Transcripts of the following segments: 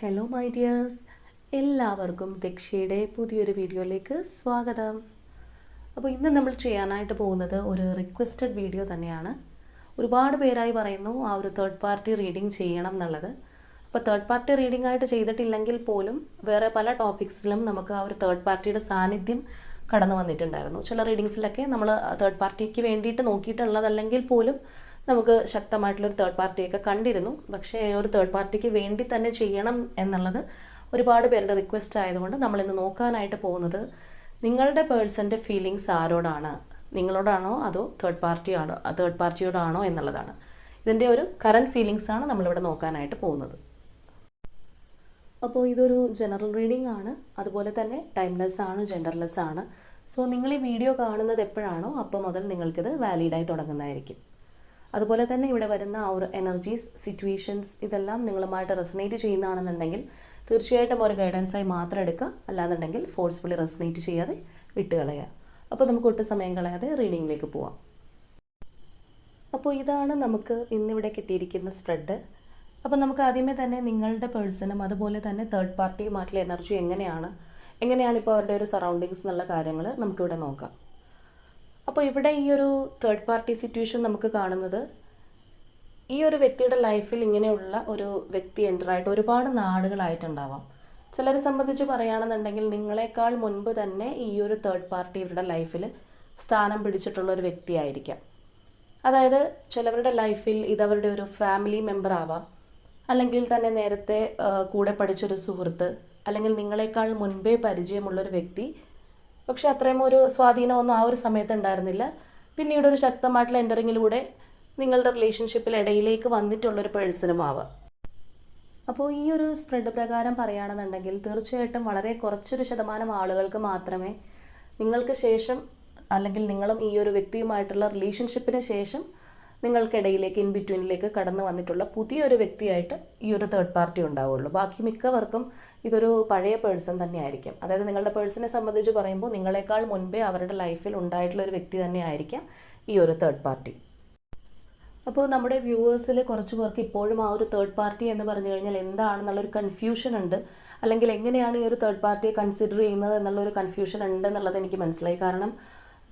Hello my dears എല്ലാവർക്കും ദക്ഷയുടെ പുതിയൊരു വീഡിയോയിലേക്ക് സ്വാഗതം. അപ്പോൾ ഇന്ന് നമ്മൾ ചെയ്യാനായിട്ട് പോകുന്നത് ഒരു റിക്വസ്റ്റഡ് വീഡിയോ തന്നെയാണ്. ഒരുപാട് പേരായി പറയുന്നു ആ ഒരു തേർഡ് പാർട്ടി റീഡിംഗ് ചെയ്യണം എന്നുള്ളത്. അപ്പോൾ തേർഡ് പാർട്ടി റീഡിംഗ് ആയിട്ട് ചെയ്തിട്ടില്ലെങ്കിൽ പോലും വേറെ പല ടോപ്പിക്സിലും നമുക്ക് ആ ഒരു തേർഡ് പാർട്ടിയുടെ സാന്നിധ്യം കടന്നു വന്നിട്ടുണ്ടായിരുന്നു. ചില റീഡിങ്സിലൊക്കെ നമ്മൾ തേർഡ് പാർട്ടിക്ക് വേണ്ടിയിട്ട് നോക്കിയിട്ടുള്ളതല്ലെങ്കിൽ പോലും നമുക്ക് ശക്തമായിട്ടുള്ളൊരു തേർഡ് പാർട്ടിയൊക്കെ കണ്ടിരുന്നു. പക്ഷേ ഒരു തേർഡ് പാർട്ടിക്ക് വേണ്ടി തന്നെ ചെയ്യണം എന്നുള്ളത് ഒരുപാട് പേരുടെ റിക്വസ്റ്റ് ആയതുകൊണ്ട് നമ്മളിന്ന് നോക്കാനായിട്ട് പോകുന്നത് നിങ്ങളുടെ പേഴ്സന്റെ ഫീലിങ്സ് ആരോടാണ്? നിങ്ങളോടാണോ അതോ തേർഡ് പാർട്ടി ആണോ തേർഡ് പാർട്ടിയോടാണോ എന്നുള്ളതാണ്. ഇതിന്റെ ഒരു കറന്റ് ഫീലിങ്സ് ആണ് നമ്മളിവിടെ നോക്കാനായിട്ട് പോകുന്നത്. അപ്പോൾ ഇതൊരു ജനറൽ റീഡിംഗ് ആണ്. അതുപോലെ തന്നെ ടൈംലെസ് ആണ് ജെൻഡർലെസ് ആണ്. സോ നിങ്ങൾ ഈ വീഡിയോ കാണുന്നത് എപ്പോഴാണോ അപ്പോൾ മുതൽ നിങ്ങൾക്കിത് വാലിഡായി തുടങ്ങുന്നതായിരിക്കും. അതുപോലെ തന്നെ ഇവിടെ വരുന്ന ആ ഒരു എനർജീസ് സിറ്റുവേഷൻസ് ഇതെല്ലാം നിങ്ങളുമായിട്ട് റെസനേറ്റ് ചെയ്യുന്നതാണെന്നുണ്ടെങ്കിൽ തീർച്ചയായിട്ടും ഒരു ഗൈഡൻസായി മാത്രം എടുക്കുക. അല്ലാന്നുണ്ടെങ്കിൽ ഫോഴ്സ്ഫുള്ളി റെസനേറ്റ് ചെയ്യാതെ വിട്ടുകളയുക അപ്പോൾ നമുക്ക് ഒട്ടും സമയം കളയാതെ റീഡിങ്ങിലേക്ക് പോവാം. അപ്പോൾ ഇതാണ് നമുക്ക് ഇന്നിവിടെ കിട്ടിയിരിക്കുന്ന സ്പ്രെഡ് അപ്പോൾ നമുക്ക് ആദ്യമേ തന്നെ നിങ്ങളുടെ പേഴ്സണും അതുപോലെ തന്നെ തേർഡ് പാർട്ടിയുമായിട്ടുള്ള എനർജി എങ്ങനെയാണ്? എങ്ങനെയാണ് ഇപ്പോൾ അവരുടെ ഒരു സറൗണ്ടിങ്സ് എന്നുള്ള കാര്യങ്ങൾ നമുക്കിവിടെ നോക്കാം. അപ്പോൾ ഇവിടെ ഈ ഒരു തേർഡ് പാർട്ടി സിറ്റുവേഷൻ നമുക്ക് കാണുന്നത് ഈ ഒരു വ്യക്തിയുടെ ലൈഫിൽ ഇങ്ങനെയുള്ള ഒരു വ്യക്തി എന്ററായിട്ട് ഒരുപാട് നാടുകളായിട്ടുണ്ടാവാം. ചിലരെ സംബന്ധിച്ച് പറയുകയാണെന്നുണ്ടെങ്കിൽ നിങ്ങളെക്കാൾ മുൻപ് തന്നെ ഈ ഒരു തേർഡ് പാർട്ടി ഇവരുടെ ലൈഫിൽ സ്ഥാനം പിടിച്ചിട്ടുള്ള ഒരു വ്യക്തിയായിരിക്കാം അതായത് ചിലവരുടെ ലൈഫിൽ ഇതവരുടെ ഒരു ഫാമിലി മെമ്പർ ആവാം. അല്ലെങ്കിൽ തന്നെ നേരത്തെ കൂടെ പഠിച്ചൊരു സുഹൃത്ത് അല്ലെങ്കിൽ നിങ്ങളെക്കാൾ മുൻപേ പരിചയമുള്ളൊരു വ്യക്തി പക്ഷെ അത്രയും ഒരു സ്വാധീനമൊന്നും ആ ഒരു സമയത്ത് ഉണ്ടായിരുന്നില്ല. പിന്നീട് ഒരു ശക്തമായിട്ടുള്ള എന്ററിങ്ങിലൂടെ നിങ്ങളുടെ റിലേഷൻഷിപ്പിൽ ഇടയിലേക്ക് വന്നിട്ടുള്ളൊരു പേഴ്സണും ആവാം. അപ്പോൾ ഈ ഒരു സ്പ്രെഡ് പ്രകാരം പറയുകയാണെന്നുണ്ടെങ്കിൽ തീർച്ചയായിട്ടും വളരെ കുറച്ചൊരു ശതമാനം ആളുകൾക്ക് മാത്രമേ നിങ്ങൾക്ക് ശേഷം അല്ലെങ്കിൽ നിങ്ങളും ഈ ഒരു വ്യക്തിയുമായിട്ടുള്ള റിലേഷൻഷിപ്പിന് ശേഷം നിങ്ങൾക്കിടയിലേക്ക് ഇൻ ബിറ്റ്വീനിലേക്ക് കടന്നു വന്നിട്ടുള്ള പുതിയൊരു വ്യക്തിയായിട്ട് ഈ ഒരു തേർഡ് പാർട്ടി ഉണ്ടാവുള്ളൂ. ബാക്കി മിക്കവർക്കും ഇതൊരു പഴയ പേഴ്സൺ തന്നെയായിരിക്കും. അതായത് നിങ്ങളുടെ പേഴ്സണെ സംബന്ധിച്ച് പറയുമ്പോൾ നിങ്ങളെക്കാൾ മുൻപേ അവരുടെ ലൈഫിൽ ഉണ്ടായിട്ടുള്ള ഒരു വ്യക്തി തന്നെയായിരിക്കാം ഈ ഒരു തേർഡ് പാർട്ടി അപ്പോൾ നമ്മുടെ വ്യൂവേഴ്സിൽ കുറച്ച് പേർക്ക് ഇപ്പോഴും ആ ഒരു തേർഡ് പാർട്ടി എന്ന് പറഞ്ഞു കഴിഞ്ഞാൽ എന്താണെന്നുള്ളൊരു കൺഫ്യൂഷൻ ഉണ്ട്. അല്ലെങ്കിൽ എങ്ങനെയാണ് ഈ ഒരു തേർഡ് പാർട്ടിയെ കൺസിഡർ ചെയ്യുന്നത് എന്നുള്ളൊരു കൺഫ്യൂഷൻ ഉണ്ട് എന്നുള്ളത് എനിക്ക് മനസ്സിലായി. കാരണം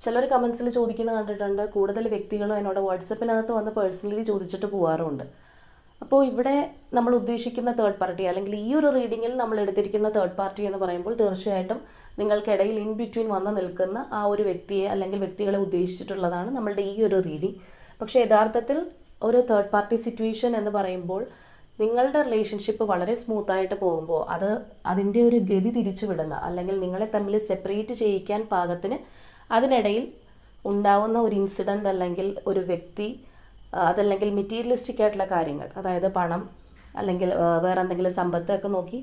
ചിലർ കമൻസിൽ ചോദിക്കുന്നത് കണ്ടിട്ടുണ്ട് കൂടുതൽ വ്യക്തികളും എന്നോട് വാട്സപ്പിനകത്ത് വന്ന് പേഴ്സണലി ചോദിച്ചിട്ട് പോകാറുമുണ്ട് അപ്പോൾ ഇവിടെ നമ്മൾ ഉദ്ദേശിക്കുന്ന തേർഡ് പാർട്ടി അല്ലെങ്കിൽ ഈ ഒരു റീഡിങ്ങിൽ നമ്മൾ എടുത്തിരിക്കുന്ന തേർഡ് പാർട്ടി എന്ന് പറയുമ്പോൾ തീർച്ചയായിട്ടും നിങ്ങൾക്കിടയിൽ ഇൻ ബിറ്റ്വീൻ വന്ന് നിൽക്കുന്ന ആ ഒരു വ്യക്തിയെ അല്ലെങ്കിൽ വ്യക്തികളെ ഉദ്ദേശിച്ചിട്ടുള്ളതാണ് നമ്മളുടെ ഈ ഒരു റീഡിങ് പക്ഷേ യഥാർത്ഥത്തിൽ ഒരു തേർഡ് പാർട്ടി സിറ്റുവേഷൻ എന്ന് പറയുമ്പോൾ നിങ്ങളുടെ റിലേഷൻഷിപ്പ് വളരെ സ്മൂത്തായിട്ട് പോകുമ്പോൾ അത് അതിന്റെ ഒരു ഗതി തിരിച്ചു വിടുന്ന അല്ലെങ്കിൽ നിങ്ങളെ തമ്മിൽ സെപ്പറേറ്റ് ചെയ്യിക്കാൻ പാകത്തിന് അതിനിടയിൽ ഉണ്ടാവുന്ന ഒരു ഇൻസിഡന്റ് അല്ലെങ്കിൽ ഒരു വ്യക്തി അതല്ലെങ്കിൽ മെറ്റീരിയലിസ്റ്റിക് ആയിട്ടുള്ള കാര്യങ്ങൾ അതായത് പണം അല്ലെങ്കിൽ വേറെ എന്തെങ്കിലും സമ്പത്തൊക്കെ നോക്കി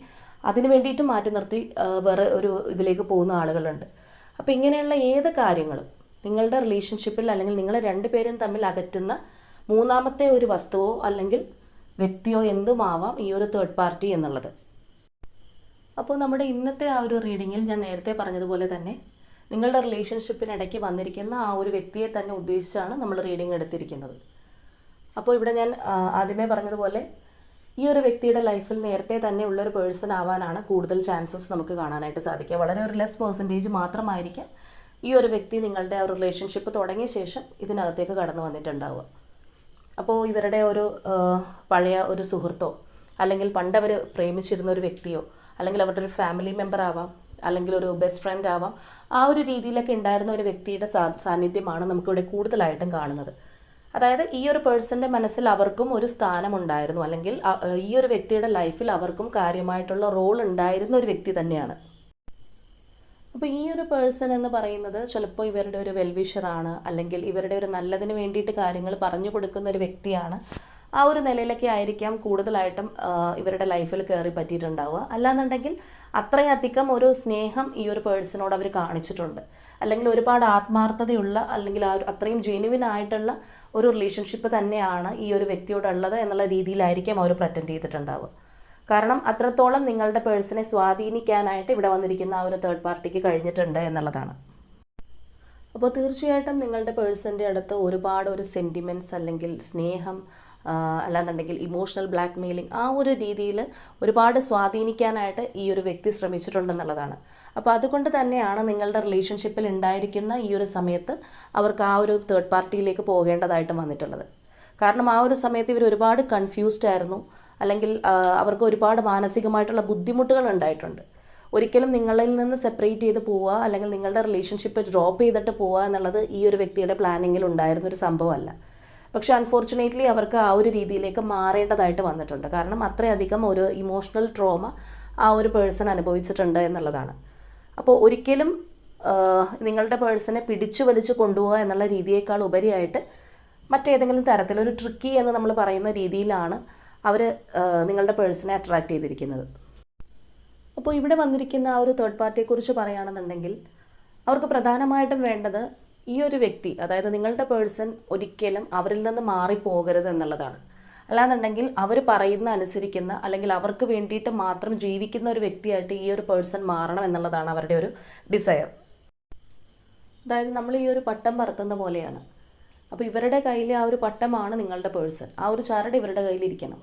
അതിന് വേണ്ടിയിട്ട് മാറ്റി നിർത്തി വേറെ ഒരു ഇതിലേക്ക് പോകുന്ന ആളുകളുണ്ട്. അപ്പോൾ ഇങ്ങനെയുള്ള ഏത് കാര്യങ്ങളും നിങ്ങളുടെ റിലേഷൻഷിപ്പിൽ അല്ലെങ്കിൽ നിങ്ങളെ രണ്ടുപേരും തമ്മിൽ അകറ്റുന്ന മൂന്നാമത്തെ ഒരു വസ്തുവോ അല്ലെങ്കിൽ വ്യക്തിയോ എന്തുമാവാം ഈ ഒരു തേർഡ് പാർട്ടി എന്നുള്ളത്. അപ്പോൾ നമ്മുടെ ഇന്നത്തെ ആ ഒരു റീഡിങ്ങിൽ ഞാൻ നേരത്തെ പറഞ്ഞതുപോലെ തന്നെ നിങ്ങളുടെ റിലേഷൻഷിപ്പിനിടയ്ക്ക് വന്നിരിക്കുന്ന ആ ഒരു വ്യക്തിയെ തന്നെ ഉദ്ദേശിച്ചാണ് നമ്മൾ റീഡിംഗ് എടുത്തിരിക്കുന്നത്. അപ്പോൾ ഇവിടെ ഞാൻ ആദ്യമേ പറഞ്ഞതുപോലെ ഈ ഒരു വ്യക്തിയുടെ ലൈഫിൽ നേരത്തെ തന്നെ ഉള്ളൊരു പേഴ്സൺ ആവാനാണ് കൂടുതൽ ചാൻസസ് നമുക്ക് കാണാനായിട്ട് സാധിക്കുക. വളരെ ഒരു ലെസ് പെർസെന്റേജ് മാത്രമായിരിക്കാം ഈ ഒരു വ്യക്തി നിങ്ങളുടെ ആ റിലേഷൻഷിപ്പ് തുടങ്ങിയ ശേഷം ഇതിനകത്തേക്ക് കടന്നു വന്നിട്ടുണ്ടാവുക. അപ്പോൾ ഇവരുടെ ഒരു പഴയ ഒരു സുഹൃത്തോ അല്ലെങ്കിൽ പണ്ട് അവർ പ്രേമിച്ചിരുന്ന ഒരു വ്യക്തിയോ അല്ലെങ്കിൽ അവരുടെ ഒരു ഫാമിലി മെമ്പർ ആവാം അല്ലെങ്കിൽ ഒരു ബെസ്റ്റ് ഫ്രണ്ട് ആവാം ആ ഒരു രീതിയിലൊക്കെ ഉണ്ടായിരുന്ന ഒരു വ്യക്തിയുടെ സാന്നിധ്യമാണ് നമുക്കിവിടെ കൂടുതലായിട്ടും കാണുന്നത്. അതായത് ഈ ഒരു പേഴ്സന്റെ മനസ്സിൽ അവർക്കും ഒരു സ്ഥാനമുണ്ടായിരുന്നു. അല്ലെങ്കിൽ ഈ ഒരു വ്യക്തിയുടെ ലൈഫിൽ അവർക്കും കാര്യമായിട്ടുള്ള റോൾ ഉണ്ടായിരുന്ന ഒരു വ്യക്തി തന്നെയാണ്. അപ്പോൾ ഈ ഒരു പേഴ്സൺ എന്ന് പറയുന്നത് ചിലപ്പോൾ ഇവരുടെ ഒരു വെൽവിഷറാണ് അല്ലെങ്കിൽ ഇവരുടെ ഒരു നല്ലതിന് വേണ്ടിയിട്ട് കാര്യങ്ങൾ പറഞ്ഞു കൊടുക്കുന്ന ഒരു വ്യക്തിയാണ്. ആ ഒരു നിലയിലൊക്കെ ആയിരിക്കാം കൂടുതലായിട്ടും ഇവരുടെ ലൈഫിൽ കയറി പറ്റിയിട്ടുണ്ടാവുക. അല്ലാന്നുണ്ടെങ്കിൽ അത്രയധികം ഒരു സ്നേഹം ഈ ഒരു പേഴ്സണോട് അവർ കാണിച്ചിട്ടുണ്ട്. അല്ലെങ്കിൽ ഒരുപാട് ആത്മാർത്ഥതയുള്ള അല്ലെങ്കിൽ അത്രയും ജെനുവിൻ ആയിട്ടുള്ള ഒരു റിലേഷൻഷിപ്പ് തന്നെയാണ് ഈ ഒരു വ്യക്തിയോടുള്ളത് എന്നുള്ള രീതിയിലായിരിക്കും അവർ പ്രറ്റൻഡ് ചെയ്തിട്ടുണ്ടാവുക. കാരണം അത്രത്തോളം നിങ്ങളുടെ പേഴ്സണെ സ്വാധീനിക്കാനായിട്ട് ഇവിടെ വന്നിരിക്കുന്ന ആ ഒരു തേർഡ് പാർട്ടിക്ക് കഴിഞ്ഞിട്ടുണ്ട് എന്നുള്ളതാണ്. അപ്പോൾ തീർച്ചയായിട്ടും നിങ്ങളുടെ പേഴ്സന്റെ അടുത്ത് ഒരുപാട് ഒരു സെന്റിമെന്റ്സ് അല്ലെങ്കിൽ സ്നേഹം അല്ലാന്നുണ്ടെങ്കിൽ ഇമോഷണൽ ബ്ലാക്ക് മെയിലിംഗ് ആ ഒരു രീതിയിൽ ഒരുപാട് സ്വാധീനിക്കാനായിട്ട് ഈ ഒരു വ്യക്തി ശ്രമിച്ചിട്ടുണ്ടെന്നുള്ളതാണ്. അപ്പോൾ അതുകൊണ്ട് തന്നെയാണ് നിങ്ങളുടെ റിലേഷൻഷിപ്പിൽ ഉണ്ടായിരിക്കുന്ന ഈ ഒരു സമയത്ത് അവർക്ക് ആ ഒരു തേർഡ് പാർട്ടിയിലേക്ക് പോകേണ്ടതായിട്ട് വന്നിട്ടുള്ളത്. കാരണം ആ ഒരു സമയത്ത് ഇവർ ഒരുപാട് കൺഫ്യൂസ്ഡ് ആയിരുന്നു. അല്ലെങ്കിൽ അവർക്ക് ഒരുപാട് മാനസികമായിട്ടുള്ള ബുദ്ധിമുട്ടുകൾ ഉണ്ടായിട്ടുണ്ട്. ഒരിക്കലും നിങ്ങളിൽ നിന്ന് സെപ്പറേറ്റ് ചെയ്ത് പോവുക അല്ലെങ്കിൽ നിങ്ങളുടെ റിലേഷൻഷിപ്പ് ഡ്രോപ്പ് ചെയ്തിട്ട് പോവുക എന്നുള്ളത് ഈ ഒരു വ്യക്തിയുടെ പ്ലാനിങ്ങിൽ ഉണ്ടായിരുന്ന ഒരു സംഭവമല്ല. പക്ഷേ അൺഫോർച്ചുനേറ്റ്ലി അവർക്ക് ആ ഒരു രീതിയിലേക്ക് മാറേണ്ടതായിട്ട് വന്നിട്ടുണ്ട്. കാരണം അത്രയധികം ഒരു ഇമോഷണൽ ട്രോമ ആ ഒരു പേഴ്സൺ അനുഭവിച്ചിട്ടുണ്ട് എന്നുള്ളതാണ്. അപ്പോൾ ഒരിക്കലും നിങ്ങളുടെ പേഴ്സണെ പിടിച്ചു വലിച്ചു കൊണ്ടുപോകുക എന്നുള്ള രീതിയേക്കാൾ ഉപരിയായിട്ട് മറ്റേതെങ്കിലും തരത്തിലൊരു ട്രിക്കി എന്ന് നമ്മൾ പറയുന്ന രീതിയിലാണ് അവർ നിങ്ങളുടെ പേഴ്സണെ അട്രാക്ട് ചെയ്തിരിക്കുന്നത്. അപ്പോൾ ഇവിടെ വന്നിരിക്കുന്ന ആ ഒരു തേർഡ് പാർട്ടിയെക്കുറിച്ച് പറയുകയാണെന്നുണ്ടെങ്കിൽ അവർക്ക് പ്രധാനമായിട്ടും വേണ്ടത് ഈ ഒരു വ്യക്തി അതായത് നിങ്ങളുടെ പേഴ്സൺ ഒരിക്കലും അവരിൽ നിന്ന് മാറിപ്പോകരുത് എന്നുള്ളതാണ്. അല്ലാന്നുണ്ടെങ്കിൽ അവർ പറയുന്ന അനുസരിക്കുന്ന അല്ലെങ്കിൽ അവർക്ക് വേണ്ടിയിട്ട് മാത്രം ജീവിക്കുന്ന ഒരു വ്യക്തിയായിട്ട് ഈ ഒരു പേഴ്സൺ മാറണം എന്നുള്ളതാണ് അവരുടെ ഒരു ഡിസയർ അതായത് നമ്മൾ ഈ ഒരു പട്ടം പറത്തുന്ന പോലെയാണ്. അപ്പോൾ ഇവരുടെ കയ്യിൽ ആ ഒരു പട്ടമാണ് നിങ്ങളുടെ പേഴ്സൺ ആ ഒരു ചരട് ഇവരുടെ കയ്യിലിരിക്കണം.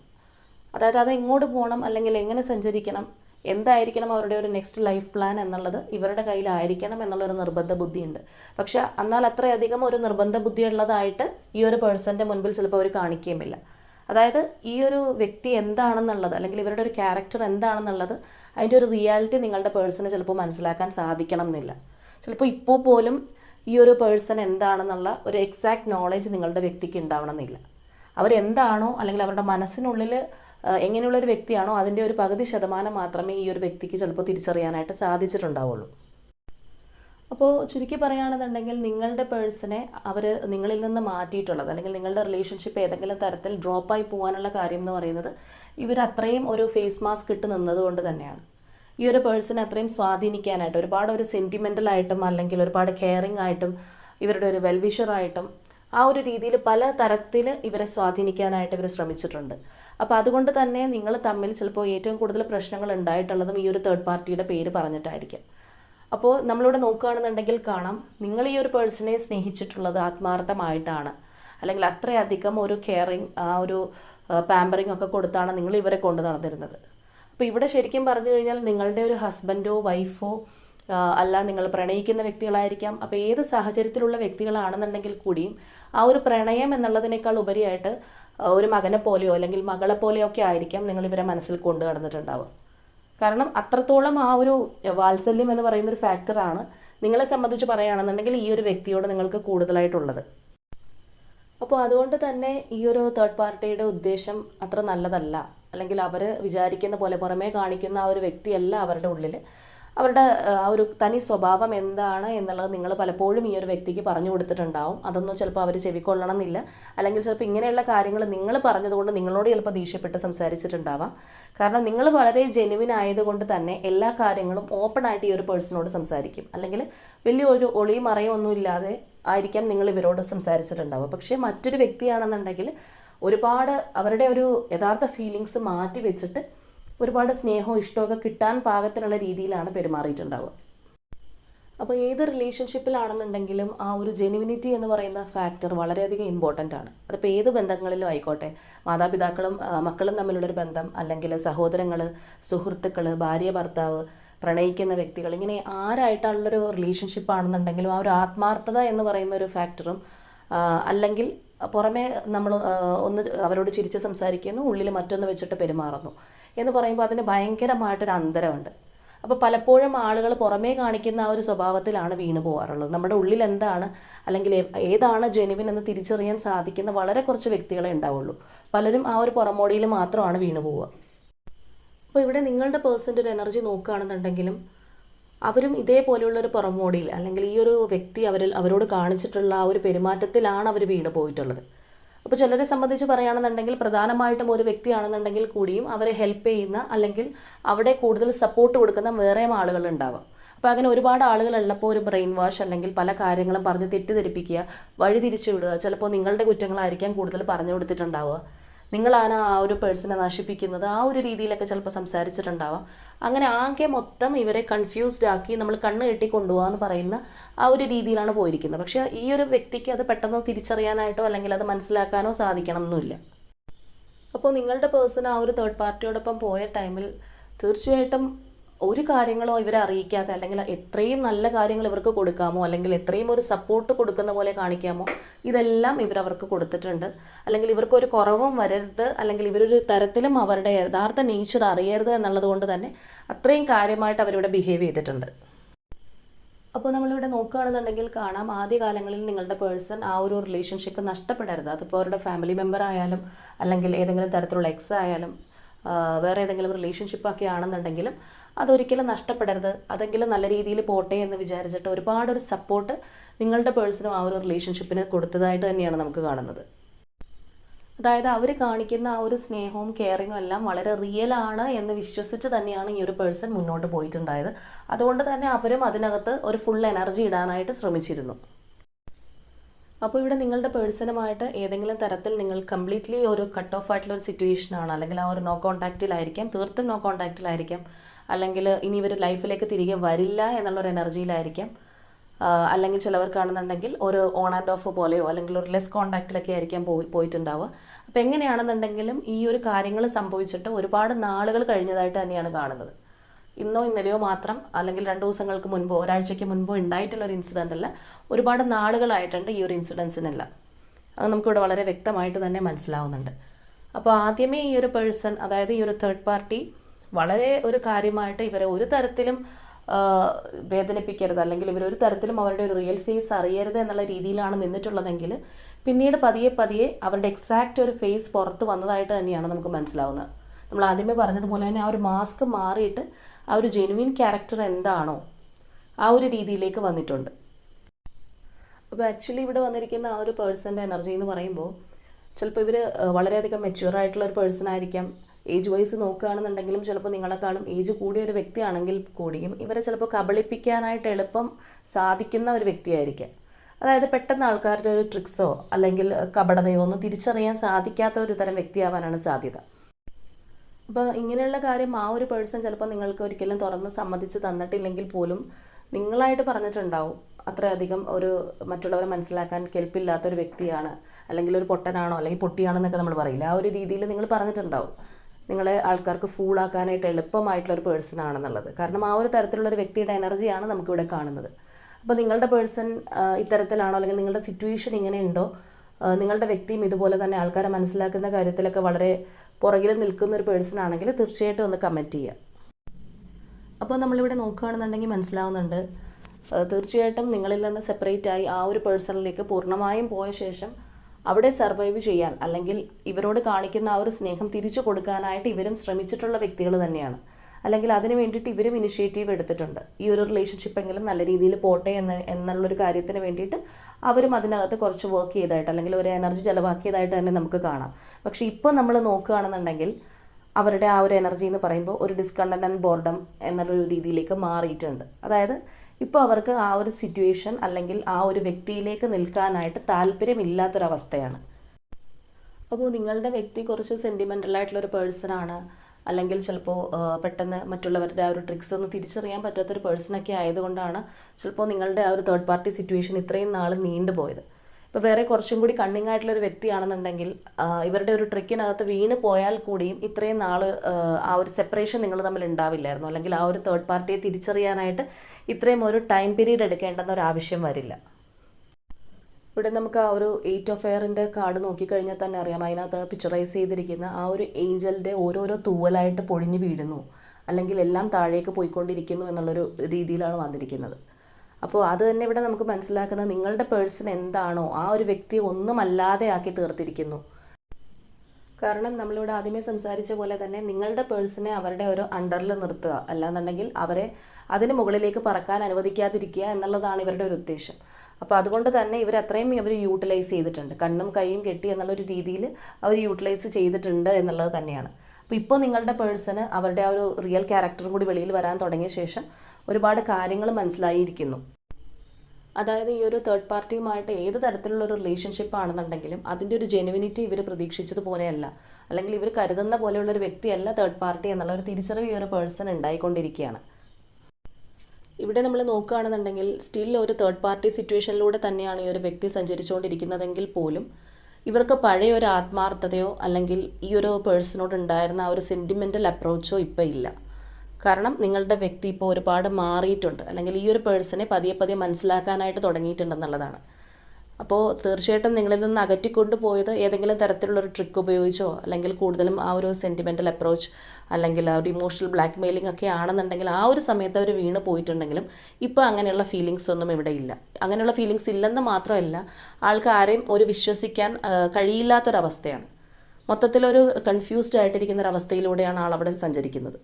അതായത് അത് എങ്ങോട്ട് പോകണം അല്ലെങ്കിൽ എങ്ങനെ സഞ്ചരിക്കണം എന്തായിരിക്കണം അവരുടെ ഒരു നെക്സ്റ്റ് ലൈഫ് പ്ലാൻ എന്നുള്ളത് ഇവരുടെ കയ്യിലായിരിക്കണം എന്നുള്ളൊരു നിർബന്ധ ബുദ്ധിയുണ്ട്. പക്ഷേ എന്നാൽ അത്രയധികം ഒരു നിർബന്ധ ബുദ്ധിയുള്ളതായിട്ട് ഈ ഒരു പേഴ്സന്റെ മുൻപിൽ ചിലപ്പോൾ അവർ കാണിക്കുകയുമില്ല. അതായത് ഈ ഒരു വ്യക്തി എന്താണെന്നുള്ളത് അല്ലെങ്കിൽ ഇവരുടെ ഒരു ക്യാരക്ടർ എന്താണെന്നുള്ളത് അതിന്റെ ഒരു റിയാലിറ്റി നിങ്ങളുടെ പേഴ്സണ് ചിലപ്പോൾ മനസ്സിലാക്കാൻ സാധിക്കണം എന്നില്ല ചിലപ്പോൾ ഇപ്പോൾ പോലും ഈ ഒരു പേഴ്സൺ എന്താണെന്നുള്ള ഒരു എക്സാക്ട് നോളേജ് നിങ്ങളുടെ വ്യക്തിക്ക് ഉണ്ടാവണം എന്നില്ല അവരെന്താണോ അല്ലെങ്കിൽ അവരുടെ മനസ്സിനുള്ളിൽ എങ്ങനെയുള്ളൊരു വ്യക്തിയാണോ അതിന്റെ ഒരു പകുതി ശതമാനം മാത്രമേ ഈ ഒരു വ്യക്തിക്ക് ചിലപ്പോൾ തിരിച്ചറിയാനായിട്ട് സാധിച്ചിട്ടുണ്ടാവുള്ളൂ. അപ്പോൾ ചുരുക്കി പറയുകയാണെന്നുണ്ടെങ്കിൽ നിങ്ങളുടെ പേഴ്സണെ അവർ നിങ്ങളിൽ നിന്ന് മാറ്റിയിട്ടുള്ളത് അല്ലെങ്കിൽ നിങ്ങളുടെ റിലേഷൻഷിപ്പ് ഏതെങ്കിലും തരത്തിൽ ഡ്രോപ്പായി പോകാനുള്ള കാര്യം എന്ന് പറയുന്നത് ഇവർ അത്രയും ഒരു ഫേസ് മാസ്ക് ഇട്ട് നിന്നതുകൊണ്ട് തന്നെയാണ്. ഈ ഒരു പേഴ്സണെ അത്രയും സ്വാധീനിക്കാനായിട്ട് ഒരുപാട് ഒരു സെന്റിമെന്റൽ ആയിട്ടും അല്ലെങ്കിൽ ഒരുപാട് കെയറിങ് ആയിട്ടും ഇവരുടെ ഒരു വെൽവിഷറായിട്ടും ആ ഒരു രീതിയിൽ പല തരത്തിൽ ഇവരെ സ്വാധീനിക്കാനായിട്ട് ഇവർ ശ്രമിച്ചിട്ടുണ്ട്. അപ്പോൾ അതുകൊണ്ട് തന്നെ നിങ്ങൾ തമ്മിൽ ചിലപ്പോൾ ഏറ്റവും കൂടുതൽ പ്രശ്നങ്ങൾ ഉണ്ടായിട്ടുള്ളതും ഈ ഒരു തേർഡ് പാർട്ടിയുടെ പേര് പറഞ്ഞിട്ടായിരിക്കും. അപ്പോൾ നമ്മളിവിടെ നോക്കുകയാണെന്നുണ്ടെങ്കിൽ കാണാം നിങ്ങൾ ഈ ഒരു പേഴ്സണെ സ്നേഹിച്ചിട്ടുള്ളത് ആത്മാർത്ഥമായിട്ടാണ്. അല്ലെങ്കിൽ അത്രയധികം ഒരു കെയറിങ് ആ ഒരു പാമ്പറിങ് ഒക്കെ കൊടുത്താണ് നിങ്ങൾ ഇവരെ കൊണ്ട് നടന്നിരുന്നത്. അപ്പോൾ ഇവിടെ ശരിക്കും പറഞ്ഞു കഴിഞ്ഞാൽ നിങ്ങളുടെ ഒരു ഹസ്ബൻഡോ വൈഫോ അല്ല നിങ്ങൾ പ്രണയിക്കുന്ന വ്യക്തികളായിരിക്കാം. അപ്പോൾ ഏത് സാഹചര്യത്തിലുള്ള വ്യക്തികളാണെന്നുണ്ടെങ്കിൽ കൂടിയും ആ ഒരു പ്രണയം എന്നുള്ളതിനേക്കാൾ ഉപരിയായിട്ട് ഒരു മകനെ പോലെയോ അല്ലെങ്കിൽ മകളെ പോലെയോ ഒക്കെ ആയിരിക്കാം നിങ്ങൾ ഇവരെ മനസ്സിൽ കൊണ്ടു നടന്നിട്ടുണ്ടാവുക. കാരണം അത്രത്തോളം ആ ഒരു വാത്സല്യം എന്ന് പറയുന്ന ഒരു ഫാക്ടറാണ് നിങ്ങളെ സംബന്ധിച്ച് പറയുകയാണെന്നുണ്ടെങ്കിൽ ഈ ഒരു വ്യക്തിയോട് നിങ്ങൾക്ക് കൂടുതലായിട്ടുള്ളത്. അപ്പോൾ അതുകൊണ്ട് തന്നെ ഈ ഒരു തേർഡ് പാർട്ടിയുടെ ഉദ്ദേശം അത്ര നല്ലതല്ല. അല്ലെങ്കിൽ അവർ വിചാരിക്കുന്ന പോലെ പുറമേ കാണിക്കുന്ന ആ ഒരു വ്യക്തിയല്ല അവരുടെ ഉള്ളിൽ അവരുടെ ആ, ഒരു തനി സ്വഭാവം എന്താണ് എന്നുള്ളത് നിങ്ങൾ പലപ്പോഴും ഈ ഒരു വ്യക്തിക്ക് പറഞ്ഞു കൊടുത്തിട്ടുണ്ടാവും. അതൊന്നും ചിലപ്പോൾ അവർ ചെവിക്കൊള്ളണം എന്നില്ല അല്ലെങ്കിൽ ചിലപ്പോൾ ഇങ്ങനെയുള്ള കാര്യങ്ങൾ നിങ്ങൾ പറഞ്ഞതുകൊണ്ട് നിങ്ങളോട് ചിലപ്പോൾ ദേഷ്യപ്പെട്ട് സംസാരിച്ചിട്ടുണ്ടാവാം. കാരണം നിങ്ങൾ വളരെ ജെനുവിൻ ആയതുകൊണ്ട് തന്നെ എല്ലാ കാര്യങ്ങളും ഓപ്പൺ ആയിട്ട് ഈ ഒരു പേഴ്സണോട് സംസാരിക്കും. അല്ലെങ്കിൽ വലിയ ഒരു ഒളിയും മറയും ഒന്നും ഇല്ലാതെ ആയിരിക്കാം നിങ്ങൾ ഇവരോട് സംസാരിച്ചിട്ടുണ്ടാവുക. പക്ഷേ മറ്റൊരു വ്യക്തിയാണെന്നുണ്ടെങ്കിൽ ഒരുപാട് അവരുടെ ഒരു യഥാർത്ഥ ഫീലിങ്സ് മാറ്റി വെച്ചിട്ട് ഒരുപാട് സ്നേഹവും ഇഷ്ടമൊക്കെ കിട്ടാൻ പാകത്തിനുള്ള രീതിയിലാണ് പെരുമാറിയിട്ടുണ്ടാവുക. അപ്പോൾ ഏത് റിലേഷൻഷിപ്പിലാണെന്നുണ്ടെങ്കിലും ആ ഒരു ജെനുവിനിറ്റി എന്ന് പറയുന്ന ഫാക്ടർ വളരെയധികം ഇമ്പോർട്ടന്റ് ആണ്. അതിപ്പോൾ ഏത് ബന്ധങ്ങളിലും ആയിക്കോട്ടെ മാതാപിതാക്കളും മക്കളും തമ്മിലുള്ളൊരു ബന്ധം അല്ലെങ്കിൽ സഹോദരങ്ങൾ സുഹൃത്തുക്കൾ ഭാര്യ ഭർത്താവ് പ്രണയിക്കുന്ന വ്യക്തികൾ ഇങ്ങനെ ആരായിട്ടുള്ളൊരു റിലേഷൻഷിപ്പ് ആണെന്നുണ്ടെങ്കിലും ആ ഒരു ആത്മാർത്ഥത എന്ന് പറയുന്ന ഒരു ഫാക്ടറും അല്ലെങ്കിൽ പുറമേ നമ്മൾ ഒന്ന് അവരോട് ചിരിച്ച് സംസാരിക്കുന്നു ഉള്ളിൽ മറ്റൊന്ന് വെച്ചിട്ട് പെരുമാറുന്നു. എന്ന് പറയുമ്പോൾ അതിന് ഭയങ്കരമായിട്ടൊരു അന്തരമുണ്ട്. അപ്പോൾ പലപ്പോഴും ആളുകൾ പുറമേ കാണിക്കുന്ന ആ ഒരു സ്വഭാവത്തിലാണ് വീണു പോകാറുള്ളത്. നമ്മുടെ ഉള്ളിൽ എന്താണ് അല്ലെങ്കിൽ ഏതാണ് ജെനുവിൻ എന്ന് തിരിച്ചറിയാൻ സാധിക്കുന്ന വളരെ കുറച്ച് വ്യക്തികളെ ഉണ്ടാവുള്ളൂ. പലരും ആ ഒരു പുറമോടിയിൽ മാത്രമാണ് വീണു പോവുക. അപ്പോൾ ഇവിടെ നിങ്ങളുടെ പേഴ്സന്റെ ഒരു എനർജി നോക്കുകയാണെന്നുണ്ടെങ്കിലും അവരും ഇതേപോലെയുള്ള ഒരു പുറമോടിയിൽ അല്ലെങ്കിൽ ഈ ഒരു വ്യക്തി അവരിൽ അവരോട് കാണിച്ചിട്ടുള്ള ആ ഒരു പെരുമാറ്റത്തിലാണ് അവർ വീണു പോയിട്ടുള്ളത്. അപ്പോൾ ചിലരെ സംബന്ധിച്ച് പറയുകയാണെന്നുണ്ടെങ്കിൽ പ്രധാനമായിട്ടും ഒരു വ്യക്തിയാണെന്നുണ്ടെങ്കിൽ കൂടിയും അവരെ ഹെൽപ്പ് ചെയ്യുന്ന അല്ലെങ്കിൽ അവിടെ കൂടുതൽ സപ്പോർട്ട് കൊടുക്കുന്ന വേറെയും ആളുകൾ ഉണ്ടാവാം. അപ്പോൾ അങ്ങനെ ഒരുപാട് ആളുകളുള്ളപ്പോൾ ഒരു ബ്രെയിൻ വാഷ് അല്ലെങ്കിൽ പല കാര്യങ്ങളും പറഞ്ഞ് തെറ്റിദ്ധരിപ്പിക്കുക വഴി തിരിച്ചു വിടുക ചിലപ്പോൾ നിങ്ങളുടെ കുറ്റങ്ങളായിരിക്കാം കൂടുതൽ പറഞ്ഞു കൊടുത്തിട്ടുണ്ടാവുക. നിങ്ങളാണ് ആ ഒരു പേഴ്സണെ നശിപ്പിക്കുന്നത്. ആ ഒരു രീതിയിലൊക്കെ ചിലപ്പോൾ സംസാരിച്ചിട്ടുണ്ടാവാം. അങ്ങനെ ആകെ മൊത്തം ഇവരെ കൺഫ്യൂസ്ഡ് ആക്കി നമ്മൾ കണ്ണ് കെട്ടി കൊണ്ടുപോകാന്ന് പറയുന്ന ആ ഒരു രീതിയിലാണ് പോയിരിക്കുന്നത്. പക്ഷേ ഈ ഒരു വ്യക്തിക്ക് അത് പെട്ടെന്ന് തിരിച്ചറിയാനായിട്ടോ അല്ലെങ്കിൽ അത് മനസ്സിലാക്കാനോ സാധിക്കണം എന്നില്ല അപ്പോൾ നിങ്ങളുടെ പേഴ്സൺ ആ ഒരു തേർഡ് പാർട്ടിയോടൊപ്പം പോയ ടൈമിൽ തീർച്ചയായിട്ടും ഒരു കാര്യങ്ങളോ ഇവരെ അറിയിക്കാതെ അല്ലെങ്കിൽ എത്രയും നല്ല കാര്യങ്ങൾ ഇവർക്ക് കൊടുക്കാമോ അല്ലെങ്കിൽ എത്രയും ഒരു സപ്പോർട്ട് കൊടുക്കുന്ന പോലെ കാണിക്കാമോ ഇതെല്ലാം ഇവർ അവർക്ക് കൊടുത്തിട്ടുണ്ട്. അല്ലെങ്കിൽ ഇവർക്കൊരു കുറവും വരരുത് അല്ലെങ്കിൽ ഇവരൊരു തരത്തിലും അവരുടെ യഥാർത്ഥ നേച്ചർ അറിയരുത് എന്നുള്ളത് കൊണ്ട് തന്നെ അത്രയും കാര്യമായിട്ട് അവരിവിടെ ബിഹേവ് ചെയ്തിട്ടുണ്ട്. അപ്പോൾ നമ്മളിവിടെ നോക്കുകയാണെന്നുണ്ടെങ്കിൽ കാണാം ആദ്യകാലങ്ങളിൽ നിങ്ങളുടെ പേഴ്സൺ ആ ഒരു റിലേഷൻഷിപ്പ് നഷ്ടപ്പെടരുത്. അതിപ്പോൾ അവരുടെ ഫാമിലി മെമ്പർ ആയാലും അല്ലെങ്കിൽ ഏതെങ്കിലും തരത്തിലുള്ള എക്സ് ആയാലും വേറെ ഏതെങ്കിലും റിലേഷൻഷിപ്പ് ഒക്കെ ആണെന്നുണ്ടെങ്കിലും അതൊരിക്കലും നഷ്ടപ്പെടരുത്. അതെങ്കിലും നല്ല രീതിയിൽ പോട്ടെ എന്ന് വിചാരിച്ചിട്ട് ഒരുപാട് ഒരു സപ്പോർട്ട് നിങ്ങളുടെ പേഴ്സണും ആ ഒരു റിലേഷൻഷിപ്പിന് കൊടുത്തതായിട്ട് തന്നെയാണ് നമുക്ക് കാണുന്നത്. അതായത് അവർ കാണിക്കുന്ന ആ ഒരു സ്നേഹവും കെയറിങ്ങും എല്ലാം വളരെ റിയൽ ആണ് എന്ന് വിശ്വസിച്ച് തന്നെയാണ് ഈ ഒരു പേഴ്സൺ മുന്നോട്ട് പോയിട്ടുണ്ടായത്. അതുകൊണ്ട് തന്നെ അവരും അതിനകത്ത് ഒരു ഫുൾ എനർജി ഇടാനായിട്ട് ശ്രമിച്ചിരുന്നു. അപ്പോൾ ഇവിടെ നിങ്ങളുടെ പേഴ്സണുമായിട്ട് ഏതെങ്കിലും തരത്തിൽ നിങ്ങൾ കംപ്ലീറ്റ്ലി ഒരു കട്ട് ഓഫ് ആയിട്ടുള്ള ഒരു സിറ്റുവേഷൻ ആണ്. അല്ലെങ്കിൽ ആ ഒരു നോ കോൺടാക്റ്റിലായിരിക്കാം തീർത്തും നോ കോൺടാക്റ്റിലായിരിക്കാം അല്ലെങ്കിൽ ഇനി ഇവർ ലൈഫിലേക്ക് തിരികെ വരില്ല എന്നുള്ളൊരു എനർജിയിലായിരിക്കാം അല്ലെങ്കിൽ ചിലവർക്കാണെന്നുണ്ടെങ്കിൽ ഒരു ഓൺ ആൻഡ് ഓഫ് പോലെയോ അല്ലെങ്കിൽ ഒരു ലെസ് കോൺടാക്റ്റിലൊക്കെ ആയിരിക്കാം പോയി പോയിട്ടുണ്ടാവുക. അപ്പോൾ എങ്ങനെയാണെന്നുണ്ടെങ്കിലും ഈ ഒരു കാര്യങ്ങൾ സംഭവിച്ചിട്ട് ഒരുപാട് നാളുകൾ കഴിഞ്ഞതായിട്ട് തന്നെയാണ് കാണുന്നത്. ഇന്നോ ഇന്നലെയോ മാത്രം അല്ലെങ്കിൽ രണ്ട് ദിവസങ്ങൾക്ക് മുൻപോ ഒരാഴ്ചയ്ക്ക് മുൻപോ ഉണ്ടായിട്ടുള്ള ഒരു ഇൻസിഡന്റ് അല്ല. ഒരുപാട് നാളുകളായിട്ടുണ്ട് ഈ ഒരു ഇൻസിഡൻസിനെല്ലാം അത് നമുക്കിവിടെ വളരെ വ്യക്തമായിട്ട് തന്നെ മനസ്സിലാവുന്നുണ്ട്. അപ്പോൾ ആദ്യമേ ഈ ഒരു പേഴ്സൺ അതായത് ഈ ഒരു തേർഡ് പാർട്ടി വളരെ ഒരു കാര്യമായിട്ട് ഇവരെ ഒരു തരത്തിലും വേദനിപ്പിക്കരുത്. അല്ലെങ്കിൽ ഇവർ ഒരു തരത്തിലും അവരുടെ ഒരു റിയൽ ഫേസ് അറിയരുത് എന്നുള്ള രീതിയിലാണ് നിന്നിട്ടുള്ളതെങ്കിൽ പിന്നീട് പതിയെ പതിയെ അവരുടെ എക്സാക്റ്റ് ഒരു ഫേസ് പുറത്ത് വന്നതായിട്ട് തന്നെയാണ് നമുക്ക് മനസ്സിലാവുന്നത്. നമ്മൾ ആദ്യമേ പറഞ്ഞതുപോലെ തന്നെ ആ ഒരു മാസ്ക് മാറിയിട്ട് ആ ഒരു ജെനുവിൻ ക്യാരക്ടർ എന്താണോ ആ ഒരു രീതിയിലേക്ക് വന്നിട്ടുണ്ട്. അപ്പോൾ ആക്ച്വലി ഇവിടെ വന്നിരിക്കുന്ന ആ ഒരു പേഴ്സന്റെ എനർജി എന്ന് പറയുമ്പോൾ ചിലപ്പോൾ ഇവർ വളരെയധികം മെച്യൂർ ആയിട്ടുള്ള ഒരു പേഴ്സൺ ആയിരിക്കാം. ഏജ് വൈസ് നോക്കുകയാണെന്നുണ്ടെങ്കിലും ചിലപ്പോൾ നിങ്ങളെക്കാളും ഏജ് കൂടിയ ഒരു വ്യക്തിയാണെങ്കിൽ കൂടിയും ഇവരെ ചിലപ്പോൾ കബളിപ്പിക്കാനായിട്ട് എളുപ്പം സാധിക്കുന്ന ഒരു വ്യക്തിയായിരിക്കാം. അതായത് പെട്ടെന്ന് ആൾക്കാരുടെ ഒരു ട്രിക്സോ അല്ലെങ്കിൽ കപടതയോ ഒന്നും തിരിച്ചറിയാൻ സാധിക്കാത്ത ഒരു തരം വ്യക്തിയാവാനാണ് സാധ്യത. അപ്പോൾ ഇങ്ങനെയുള്ള കാര്യം ആ ഒരു പേഴ്സൺ ചിലപ്പോൾ നിങ്ങൾക്ക് ഒരിക്കലും തുറന്ന് സമ്മതിച്ച് തന്നിട്ടില്ലെങ്കിൽ പോലും നിങ്ങളായിട്ട് പറഞ്ഞിട്ടുണ്ടാവും. അത്രയധികം ഒരു മറ്റുള്ളവരെ മനസ്സിലാക്കാൻ കെൽപ്പില്ലാത്ത ഒരു വ്യക്തിയാണ് അല്ലെങ്കിൽ ഒരു പൊട്ടനാണോ അല്ലെങ്കിൽ പൊട്ടിയാണെന്നൊക്കെ നമ്മൾ പറയില്ല. ആ ഒരു രീതിയിൽ നിങ്ങൾ പറഞ്ഞിട്ടുണ്ടാവും. നിങ്ങളെ ആൾക്കാർക്ക് ഫൂളാക്കാനായിട്ട് എളുപ്പമായിട്ടുള്ള ഒരു പേഴ്സൺ ആണെന്നുള്ളത്. കാരണം ആ ഒരു തരത്തിലുള്ള ഒരു വ്യക്തിയുടെ എനർജിയാണ് നമുക്കിവിടെ കാണുന്നത്. അപ്പോൾ നിങ്ങളുടെ പേഴ്സൺ ഇത്തരത്തിലാണോ അല്ലെങ്കിൽ നിങ്ങളുടെ സിറ്റുവേഷൻ ഇങ്ങനെയുണ്ടോ നിങ്ങളുടെ വ്യക്തിയും ഇതുപോലെ തന്നെ ആൾക്കാരെ മനസ്സിലാക്കുന്ന കാര്യത്തിലൊക്കെ വളരെ പുറകിൽ നിൽക്കുന്ന ഒരു പേഴ്സൺ ആണെങ്കിൽ തീർച്ചയായിട്ടും ഒന്ന് കമന്റ് ചെയ്യുക. അപ്പോൾ നമ്മളിവിടെ നോക്കുകയാണെന്നുണ്ടെങ്കിൽ മനസ്സിലാവുന്നുണ്ട്. തീർച്ചയായിട്ടും നിങ്ങളിൽ നിന്ന് സെപ്പറേറ്റ് ആയി ആ ഒരു പേഴ്സണിലേക്ക് പൂർണമായും പോയ ശേഷം അവിടെ സർവൈവ് ചെയ്യാൻ അല്ലെങ്കിൽ ഇവരോട് കാണിക്കുന്ന ആ ഒരു സ്നേഹം തിരിച്ചു കൊടുക്കാനായിട്ട് ഇവരും ശ്രമിച്ചിട്ടുള്ള വ്യക്തികൾ തന്നെയാണ്. അല്ലെങ്കിൽ അതിന് വേണ്ടിയിട്ട് ഇവരും ഇനിഷ്യേറ്റീവ് എടുത്തിട്ടുണ്ട്. ഈ ഒരു റിലേഷൻഷിപ്പ് എങ്കിലും നല്ല രീതിയിൽ പോട്ടെ എന്ന് എന്നുള്ളൊരു കാര്യത്തിന് വേണ്ടിയിട്ട് അവരും അതിനകത്ത് കുറച്ച് വർക്ക് ചെയ്തതായിട്ട് അല്ലെങ്കിൽ ഒരു എനർജി ചിലവാക്കിയതായിട്ട് തന്നെ നമുക്ക് കാണാം. പക്ഷേ ഇപ്പോൾ നമ്മൾ നോക്കുകയാണെന്നുണ്ടെങ്കിൽ അവരുടെ ആ ഒരു എനർജി എന്ന് പറയുമ്പോൾ ഒരു ഡിസ്കണ്ടന്റ് ആൻഡ് ബോർഡം എന്നുള്ളൊരു രീതിയിലേക്ക് മാറിയിട്ടുണ്ട്. അതായത് ഇപ്പോൾ അവർക്ക് ആ ഒരു സിറ്റുവേഷൻ അല്ലെങ്കിൽ ആ ഒരു വ്യക്തിയിലേക്ക് നിൽക്കാനായിട്ട് താല്പര്യമില്ലാത്തൊരവസ്ഥയാണ്. അപ്പോൾ നിങ്ങളുടെ വ്യക്തി കുറച്ച് പേഴ്സൺ ആണ്. അല്ലെങ്കിൽ ചിലപ്പോൾ പെട്ടെന്ന് മറ്റുള്ളവരുടെ ആ ഒരു ട്രിക്സ് ഒന്ന് തിരിച്ചറിയാൻ പറ്റാത്തൊരു പേഴ്സണൊക്കെ ആയതുകൊണ്ടാണ് ചിലപ്പോൾ നിങ്ങളുടെ ആ ഒരു തേർഡ് പാർട്ടി സിറ്റുവേഷൻ ഇത്രയും നാൾ നീണ്ടുപോയത് ഇപ്പോൾ വേറെ കുറച്ചും കൂടി കണ്ണിങ് ആയിട്ടുള്ള ഒരു വ്യക്തിയാണെന്നുണ്ടെങ്കിൽ ഇവരുടെ ഒരു ട്രിക്കിനകത്ത് വീണ് പോയാൽ കൂടിയും ഇത്രയും നാൾ ആ ഒരു സെപ്പറേഷൻ നിങ്ങൾ തമ്മിൽ ഉണ്ടാവില്ലായിരുന്നു. അല്ലെങ്കിൽ ആ ഒരു തേർഡ് പാർട്ടിയെ തിരിച്ചറിയാനായിട്ട് ഇത്രയും ഒരു ടൈം പീരീഡ് എടുക്കേണ്ടെന്ന ഒരു ആവശ്യം വരില്ല. ഇവിടെ നമുക്ക് ആ ഒരു എയ്റ്റ് ഓഫ് എയറിന്റെ കാർഡ് നോക്കിക്കഴിഞ്ഞാൽ തന്നെ അറിയാം. അതിനകത്ത് പിക്ചറൈസ് ചെയ്തിരിക്കുന്ന ആ ഒരു ഏഞ്ചലിന്റെ ഓരോരോ തൂവലായിട്ട് പൊഴിഞ്ഞു വീഴുന്നു. അല്ലെങ്കിൽ എല്ലാം താഴേക്ക് പോയിക്കൊണ്ടിരിക്കുന്നു എന്നുള്ളൊരു രീതിയിലാണ് വന്നിരിക്കുന്നത്. അപ്പോൾ അത് തന്നെ ഇവിടെ നമുക്ക് മനസ്സിലാക്കുന്നത് നിങ്ങളുടെ പേഴ്സൺ എന്താണോ ആ ഒരു വ്യക്തി ഒന്നുമല്ലാതെ ആക്കി തീർത്തിരിക്കുന്നു. കാരണം നമ്മളിവിടെ ആദ്യമേ സംസാരിച്ച പോലെ തന്നെ നിങ്ങളുടെ പേഴ്സണെ അവരുടെ ഒരു അണ്ടറിൽ നിർത്തുക. അല്ലാന്നുണ്ടെങ്കിൽ അവരെ അതിന് മുകളിലേക്ക് പറക്കാൻ അനുവദിക്കാതിരിക്കുക എന്നുള്ളതാണ് ഇവരുടെ ഒരു ഉദ്ദേശം. അപ്പോൾ അതുകൊണ്ട് തന്നെ ഇവർ അത്രയും ഇവർ യൂട്ടിലൈസ് ചെയ്തിട്ടുണ്ട്. കണ്ണും കൈയും കെട്ടി എന്നുള്ളൊരു രീതിയിൽ അവർ യൂട്ടിലൈസ് ചെയ്തിട്ടുണ്ട് എന്നുള്ളത് തന്നെയാണ്. അപ്പോൾ ഇപ്പോൾ നിങ്ങളുടെ പേഴ്സണ് അവരുടെ ആ ഒരു റിയൽ ക്യാരക്ടറും കൂടി വെളിയിൽ വരാൻ തുടങ്ങിയ ശേഷം ഒരുപാട് കാര്യങ്ങൾ മനസ്സിലായിരിക്കുന്നു. അതായത് ഈ ഒരു തേർഡ് പാർട്ടിയുമായിട്ട് ഏത് തരത്തിലുള്ള ഒരു റിലേഷൻഷിപ്പ് ആണെന്നുണ്ടെങ്കിലും അതിന്റെ ഒരു ജെനുവിനിറ്റി ഇവർ പ്രതീക്ഷിച്ചതുപോലെയല്ല അല്ലെങ്കിൽ ഇവർ കരുതുന്ന പോലെയുള്ള ഒരു വ്യക്തിയല്ല തേർഡ് പാർട്ടി എന്നുള്ള ഒരു തിരിച്ചറിവ് ഈ ഒരു പേഴ്സൺ ഉണ്ടായിക്കൊണ്ടിരിക്കുകയാണ്. ഇവിടെ നമ്മൾ നോക്കുകയാണെന്നുണ്ടെങ്കിൽ സ്റ്റിൽ ഒരു തേർഡ് പാർട്ടി സിറ്റുവേഷനിലൂടെ തന്നെയാണ് ഈ ഒരു വ്യക്തി സഞ്ചരിച്ചുകൊണ്ടിരിക്കുന്നതെങ്കിൽ പോലും ഇവർക്ക് പഴയ ഒരു ആത്മാർത്ഥതയോ അല്ലെങ്കിൽ ഈ ഒരു പേഴ്സണോട് ഉണ്ടായിരുന്ന ആ ഒരു സെന്റിമെന്റൽ അപ്രോച്ചോ ഇപ്പോൾ ഇല്ല. കാരണം നിങ്ങളുടെ വ്യക്തി ഇപ്പോൾ ഒരുപാട് മാറിയിട്ടുണ്ട്. അല്ലെങ്കിൽ ഈ ഒരു പേഴ്സണെ പതിയെ പതിയെ മനസ്സിലാക്കാനായിട്ട് തുടങ്ങിയിട്ടുണ്ടെന്നുള്ളതാണ്. അപ്പോൾ തീർച്ചയായിട്ടും നിങ്ങളിൽ നിന്ന് അകറ്റിക്കൊണ്ടുപോയത് ഏതെങ്കിലും തരത്തിലുള്ള ഒരു ട്രിക്ക് ഉപയോഗിച്ചോ അല്ലെങ്കിൽ കൂടുതലും ആ ഒരു സെന്റിമെന്റൽ അപ്രോച്ച് അല്ലെങ്കിൽ ആ ഒരു ഇമോഷണൽ ബ്ലാക്ക് മെയിലിംഗ് ഒക്കെ ആണെന്നുണ്ടെങ്കിൽ ആ ഒരു സമയത്ത് അവർ വീണ് പോയിട്ടുണ്ടെങ്കിലും ഇപ്പോൾ അങ്ങനെയുള്ള ഫീലിങ്സ് ഒന്നും ഇവിടെ ഇല്ല. അങ്ങനെയുള്ള ഫീലിങ്സ് ഇല്ലെന്ന് മാത്രമല്ല ആൾക്ക് ആരെയും ഒരു വിശ്വസിക്കാൻ കഴിയില്ലാത്തൊരവസ്ഥയാണ്. മൊത്തത്തിലൊരു കൺഫ്യൂസ്ഡ് ആയിട്ടിരിക്കുന്ന ഒരു അവസ്ഥയിലൂടെയാണ് ആൾ അവിടെ സഞ്ചരിക്കുന്നത്.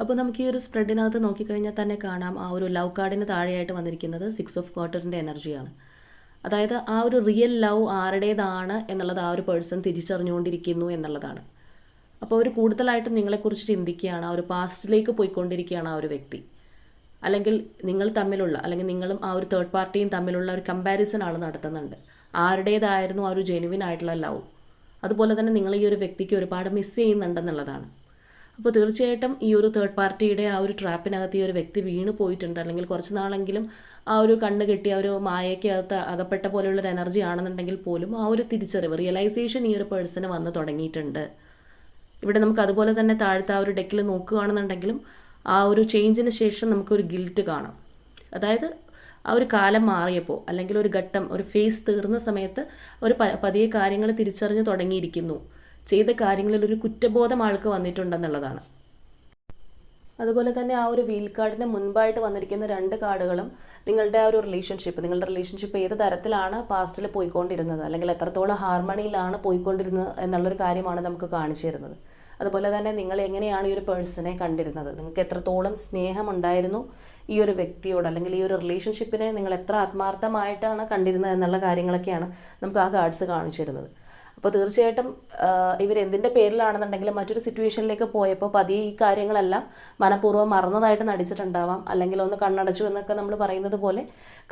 അപ്പോൾ നമുക്ക് ഈ ഒരു സ്പ്രെഡിനകത്ത് നോക്കിക്കഴിഞ്ഞാൽ തന്നെ കാണാം ആ ഒരു ലവ് കാർഡിന് താഴെയായിട്ട് വന്നിരിക്കുന്നത് സിക്സ് ഓഫ് ക്വാർട്ടറിന്റെ എനർജിയാണ് അതായത് ആ ഒരു റിയൽ ലവ് ആരുടേതാണ് എന്നുള്ളത് ആ ഒരു പേഴ്സൺ തിരിച്ചറിഞ്ഞുകൊണ്ടിരിക്കുന്നു എന്നുള്ളതാണ്. അപ്പോൾ അവർ കൂടുതലായിട്ടും നിങ്ങളെക്കുറിച്ച് ചിന്തിക്കുകയാണ്. ആ ഒരു പാസ്റ്റിലേക്ക് പോയിക്കൊണ്ടിരിക്കുകയാണ് ആ ഒരു വ്യക്തി. അല്ലെങ്കിൽ നിങ്ങൾ തമ്മിലുള്ള അല്ലെങ്കിൽ നിങ്ങളും ആ ഒരു തേർഡ് പാർട്ടിയും തമ്മിലുള്ള ഒരു കമ്പാരിസൺ ആണ് നടത്തുന്നുണ്ട്. ആരുടേതായിരുന്നു ആ ഒരു ജെനുവിൻ ആയിട്ടുള്ള ലവ് അതുപോലെ തന്നെ നിങ്ങൾ ഈ ഒരു വ്യക്തിക്ക് ഒരുപാട് മിസ് ചെയ്യുന്നുണ്ടെന്നുള്ളതാണ്. അപ്പോൾ തീർച്ചയായിട്ടും ഈ ഒരു തേർഡ് പാർട്ടിയുടെ ആ ഒരു ട്രാപ്പിനകത്ത് ഈ ഒരു വ്യക്തി വീണ് പോയിട്ടുണ്ട്. അല്ലെങ്കിൽ കുറച്ച് നാളെങ്കിലും ആ ഒരു കണ്ണ് ആ ഒരു മായയ്ക്കകത്ത് അകപ്പെട്ട പോലെയുള്ളൊരു എനർജി ആണെന്നുണ്ടെങ്കിൽ പോലും ആ ഒരു തിരിച്ചറിവ് റിയലൈസേഷൻ ഈ ഒരു പേഴ്സണ് വന്ന് തുടങ്ങിയിട്ടുണ്ട്. ഇവിടെ നമുക്ക് അതുപോലെ തന്നെ താഴത്തെ ആ ഒരു ഡെക്കിൽ നോക്കുകയാണെന്നുണ്ടെങ്കിലും ആ ഒരു ചേഞ്ചിന് ശേഷം നമുക്കൊരു ഗിൽറ്റ് കാണാം. അതായത് ആ ഒരു കാലം മാറിയപ്പോൾ അല്ലെങ്കിൽ ഒരു ഘട്ടം ഒരു ഫേസ് തീർന്ന സമയത്ത് ഒരു പതിയെ കാര്യങ്ങൾ തിരിച്ചറിഞ്ഞ് തുടങ്ങിയിരിക്കുന്നു. ചെയ്ത കാര്യങ്ങളിൽ ഒരു കുറ്റബോധം ആൾക്ക് വന്നിട്ടുണ്ടെന്നുള്ളതാണ്. അതുപോലെ തന്നെ ആ ഒരു വീൽ കാർഡിന് മുൻപായിട്ട് വന്നിരിക്കുന്ന രണ്ട് കാർഡുകളും നിങ്ങളുടെ ആ ഒരു റിലേഷൻഷിപ്പ് നിങ്ങളുടെ റിലേഷൻഷിപ്പ് ഏത് തരത്തിലാണ് പാസ്റ്റിൽ പോയിക്കൊണ്ടിരുന്നത്? അല്ലെങ്കിൽ എത്രത്തോളം ഹാർമണിയിലാണ് പോയിക്കൊണ്ടിരുന്നത് എന്നുള്ളൊരു കാര്യമാണ് നമുക്ക് കാണിച്ചു തരുന്നത്. അതുപോലെ തന്നെ നിങ്ങൾ എങ്ങനെയാണ് ഈ ഒരു പേഴ്സണെ കണ്ടിരുന്നത്? നിങ്ങൾക്ക് എത്രത്തോളം സ്നേഹമുണ്ടായിരുന്നു ഈ ഒരു വ്യക്തിയോട്? അല്ലെങ്കിൽ ഈ ഒരു റിലേഷൻഷിപ്പിനെ നിങ്ങൾ എത്ര ആത്മാർത്ഥമായിട്ടാണ് കണ്ടിരുന്നത് എന്നുള്ള കാര്യങ്ങളൊക്കെയാണ് നമുക്ക് ആ കാർഡ്സ് കാണിച്ചു തരുന്നത്. അപ്പോൾ തീർച്ചയായിട്ടും ഇവർ എന്തിന്റെ പേരിലാണെന്നുണ്ടെങ്കിലും മറ്റൊരു സിറ്റുവേഷനിലേക്ക് പോയപ്പോൾ പതിയെ ഈ കാര്യങ്ങളെല്ലാം മനഃപൂർവം മറന്നതായിട്ട് നടിച്ചിട്ടുണ്ടാവാം. അല്ലെങ്കിൽ ഒന്ന് കണ്ണടച്ചു എന്നൊക്കെ നമ്മൾ പറയുന്നത് പോലെ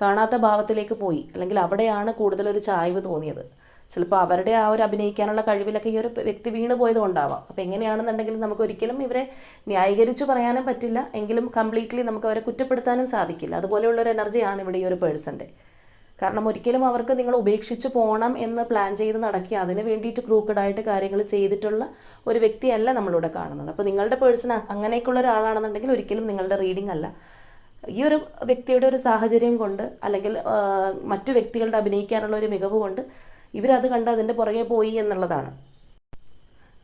കാണാത്ത ഭാവത്തിലേക്ക് പോയി. അല്ലെങ്കിൽ അവിടെയാണ് കൂടുതലൊരു ചായ്വ് തോന്നിയത്. ചിലപ്പോൾ അവരുടെ ആ ഒരു അഭിനയിക്കാനുള്ള കഴിവിലൊക്കെ ഈ ഒരു വ്യക്തി വീണ് പോയത് കൊണ്ടാവാം അപ്പോൾ എങ്ങനെയാണെന്നുണ്ടെങ്കിലും നമുക്ക് ഒരിക്കലും ഇവരെ ന്യായീകരിച്ചു പറയാനും പറ്റില്ല. എങ്കിലും കംപ്ലീറ്റ്ലി നമുക്ക് അവരെ കുറ്റപ്പെടുത്താനും സാധിക്കില്ല. അതുപോലെയുള്ള ഒരു എനർജിയാണ് ഇവിടെ ഈ ഒരു പേഴ്സന്റെ കാരണം ഒരിക്കലും അവർക്ക് നിങ്ങൾ ഉപേക്ഷിച്ച് പോകണം എന്ന് പ്ലാൻ ചെയ്ത് നടക്കി അതിന് വേണ്ടിയിട്ട് ക്രൂക്കഡായിട്ട് കാര്യങ്ങൾ ചെയ്തിട്ടുള്ള ഒരു വ്യക്തിയല്ല നമ്മളിവിടെ കാണുന്നത്. അപ്പോൾ നിങ്ങളുടെ പേഴ്സൺ അങ്ങനെയൊക്കെയുള്ള ഒരാളാണെന്നുണ്ടെങ്കിൽ ഒരിക്കലും നിങ്ങളുടെ റീഡിംഗ് അല്ല. ഈ ഒരു വ്യക്തിയുടെ ഒരു സാഹചര്യം കൊണ്ട് അല്ലെങ്കിൽ മറ്റു വ്യക്തികളുടെ അഭിനയിക്കാനുള്ള ഒരു മികവ് കൊണ്ട് ഇവരത് കണ്ട് അതിന്റെ പുറകെ പോയി എന്നുള്ളതാണ്.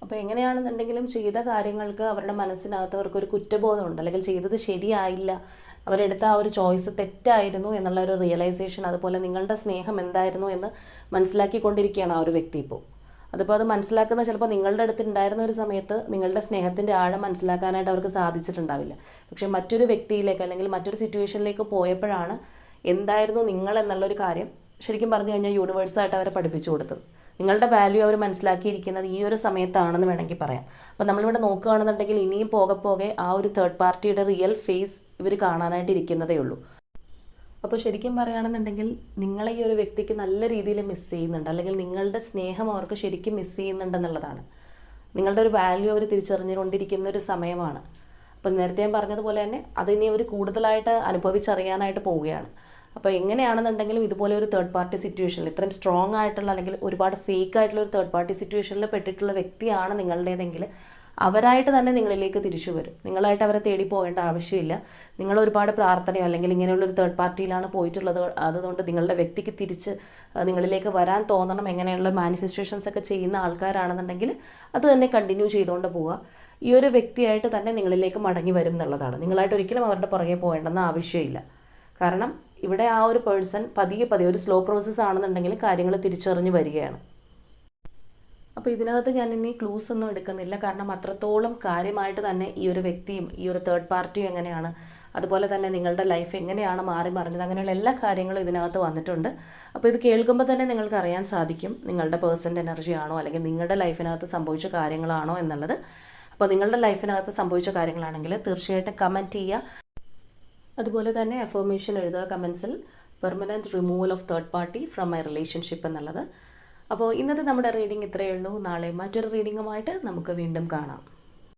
അപ്പോൾ എങ്ങനെയാണെന്നുണ്ടെങ്കിലും ചെയ്ത കാര്യങ്ങൾക്ക് അവരുടെ മനസ്സിനകത്ത് അവർക്കൊരു കുറ്റബോധമുണ്ട്. അല്ലെങ്കിൽ ചെയ്തത് ശരിയായില്ല. അവരെടുത്ത ആ ഒരു ചോയ്സ് തെറ്റായിരുന്നു എന്നുള്ള ഒരു റിയലൈസേഷൻ അതുപോലെ നിങ്ങളുടെ സ്നേഹം എന്തായിരുന്നു എന്ന് മനസ്സിലാക്കിക്കൊണ്ടിരിക്കുകയാണ് ആ ഒരു വ്യക്തി ഇപ്പോൾ. അതിപ്പോൾ അത് മനസ്സിലാക്കുന്ന ചിലപ്പോൾ നിങ്ങളുടെ അടുത്ത് ഉണ്ടായിരുന്ന ഒരു സമയത്ത് നിങ്ങളുടെ സ്നേഹത്തിന്റെ ആഴം മനസ്സിലാക്കാനായിട്ട് അവർക്ക് സാധിച്ചിട്ടുണ്ടാവില്ല. പക്ഷേ മറ്റൊരു വ്യക്തിയിലേക്ക് അല്ലെങ്കിൽ മറ്റൊരു സിറ്റുവേഷനിലേക്ക് പോയപ്പോഴാണ് എന്തായിരുന്നു നിങ്ങൾ എന്നുള്ളൊരു കാര്യം ശരിക്കും പറഞ്ഞു കഴിഞ്ഞാൽ യൂണിവേഴ്സായിട്ട് അവരെ പഠിപ്പിച്ചു കൊടുത്തത്. നിങ്ങളുടെ വാല്യൂ അവർ മനസ്സിലാക്കിയിരിക്കുന്നത് ഈ ഒരു സമയത്താണെന്ന് വേണമെങ്കിൽ പറയാം. അപ്പോൾ നമ്മളിവിടെ നോക്കുകയാണെന്നുണ്ടെങ്കിൽ ഇനിയും പോകെ പോകെ ആ ഒരു തേർഡ് പാർട്ടിയുടെ റിയൽ ഫേസ് ഇവർ കാണാനായിട്ട് ഇരിക്കുന്നതേ ഉള്ളൂ. അപ്പോൾ ശരിക്കും പറയുകയാണെന്നുണ്ടെങ്കിൽ നിങ്ങളെ ഈ ഒരു വ്യക്തിക്ക് നല്ല രീതിയിൽ മിസ് ചെയ്യുന്നുണ്ട്. അല്ലെങ്കിൽ നിങ്ങളുടെ സ്നേഹം അവർക്ക് ശരിക്കും മിസ് ചെയ്യുന്നുണ്ടെന്നുള്ളതാണ് നിങ്ങളുടെ ഒരു വാല്യൂ അവർ തിരിച്ചറിഞ്ഞുകൊണ്ടിരിക്കുന്ന ഒരു സമയമാണ്. അപ്പം നേരത്തെ ഞാൻ പറഞ്ഞതുപോലെ തന്നെ അതിനെ അവർ കൂടുതലായിട്ട് അനുഭവിച്ചറിയാനായിട്ട് പോവുകയാണ്. അപ്പോൾ എങ്ങനെയാണെന്നുണ്ടെങ്കിലും ഇതുപോലെ ഒരു തേർഡ് പാർട്ടി സിറ്റുവേഷനിൽ ഇത്രയും സ്ട്രോങ് ആയിട്ടുള്ള അല്ലെങ്കിൽ ഒരുപാട് ഫേക്ക് ആയിട്ടുള്ള ഒരു തേർഡ് പാർട്ടി സിറ്റുവേഷനിൽ പെട്ടിട്ടുള്ള വ്യക്തിയാണ് നിങ്ങളുടേതെങ്കിൽ അവരായിട്ട് തന്നെ നിങ്ങളിലേക്ക് തിരിച്ചു വരും. നിങ്ങളായിട്ട് അവരെ തേടി പോകേണ്ട ആവശ്യമില്ല. നിങ്ങൾ ഒരുപാട് പ്രാർത്ഥനയോ അല്ലെങ്കിൽ ഇങ്ങനെയുള്ള ഒരു തേർഡ് പാർട്ടിയിലാണ് പോയിട്ടുള്ളത്. അതുകൊണ്ട് നിങ്ങളുടെ വ്യക്തിക്ക് തിരിച്ച് നിങ്ങളിലേക്ക് വരാൻ തോന്നണം. എങ്ങനെയുള്ള മാനിഫെസ്റ്റേഷൻസ് ഒക്കെ ചെയ്യുന്ന ആൾക്കാരാണെന്നുണ്ടെങ്കിൽ അത് തന്നെ കണ്ടിന്യൂ ചെയ്തുകൊണ്ട് പോവുക. ഈ ഒരു വ്യക്തിയായിട്ട് തന്നെ നിങ്ങളിലേക്ക് മടങ്ങി വരും എന്നുള്ളതാണ്. നിങ്ങളായിട്ട് ഒരിക്കലും അവരുടെ പുറകെ പോകേണ്ടെന്ന് ആവശ്യമില്ല. കാരണം ഇവിടെ ആ ഒരു പേഴ്സൺ പതിയെ പതിയെ ഒരു സ്ലോ പ്രോസസ്സ് ആണെന്നുണ്ടെങ്കിൽ കാര്യങ്ങൾ തിരിച്ചറിഞ്ഞ് വരികയാണ്. അപ്പോൾ ഇതിനകത്ത് ഞാൻ ഇനി ക്ലൂസ് ഒന്നും എടുക്കുന്നില്ല. കാരണം അത്രത്തോളം കാര്യമായിട്ട് തന്നെ ഈ ഒരു വ്യക്തിയും ഈ ഒരു തേർഡ് പാർട്ടിയും എങ്ങനെയാണ് അതുപോലെ തന്നെ നിങ്ങളുടെ ലൈഫ് എങ്ങനെയാണ് മാറി മറിഞ്ഞത് അങ്ങനെയുള്ള എല്ലാ കാര്യങ്ങളും ഇതിനകത്ത് വന്നിട്ടുണ്ട്. അപ്പോൾ ഇത് കേൾക്കുമ്പോൾ തന്നെ നിങ്ങൾക്ക് അറിയാൻ സാധിക്കും നിങ്ങളുടെ പേഴ്സന്റെ എനർജി ആണോ അല്ലെങ്കിൽ നിങ്ങളുടെ ലൈഫിനകത്ത് സംഭവിച്ച കാര്യങ്ങളാണോ എന്നുള്ളത്. അപ്പോൾ നിങ്ങളുടെ ലൈഫിനകത്ത് സംഭവിച്ച കാര്യങ്ങളാണെങ്കിൽ തീർച്ചയായിട്ടും കമന്റ് ചെയ്യുക. അതുപോലെ തന്നെ അഫർമേഷൻ എഴുതുക കമൻസിൽ permanent removal of third party from my relationship എന്നുള്ളത്. അപ്പോൾ ഇന്നത്തെ നമ്മുടെ റീഡിംഗ് ഇത്രയേ ഉള്ളൂ. നാളെ മറ്റൊരു റീഡിങ്ങുമായിട്ട് നമുക്ക് വീണ്ടും കാണാം.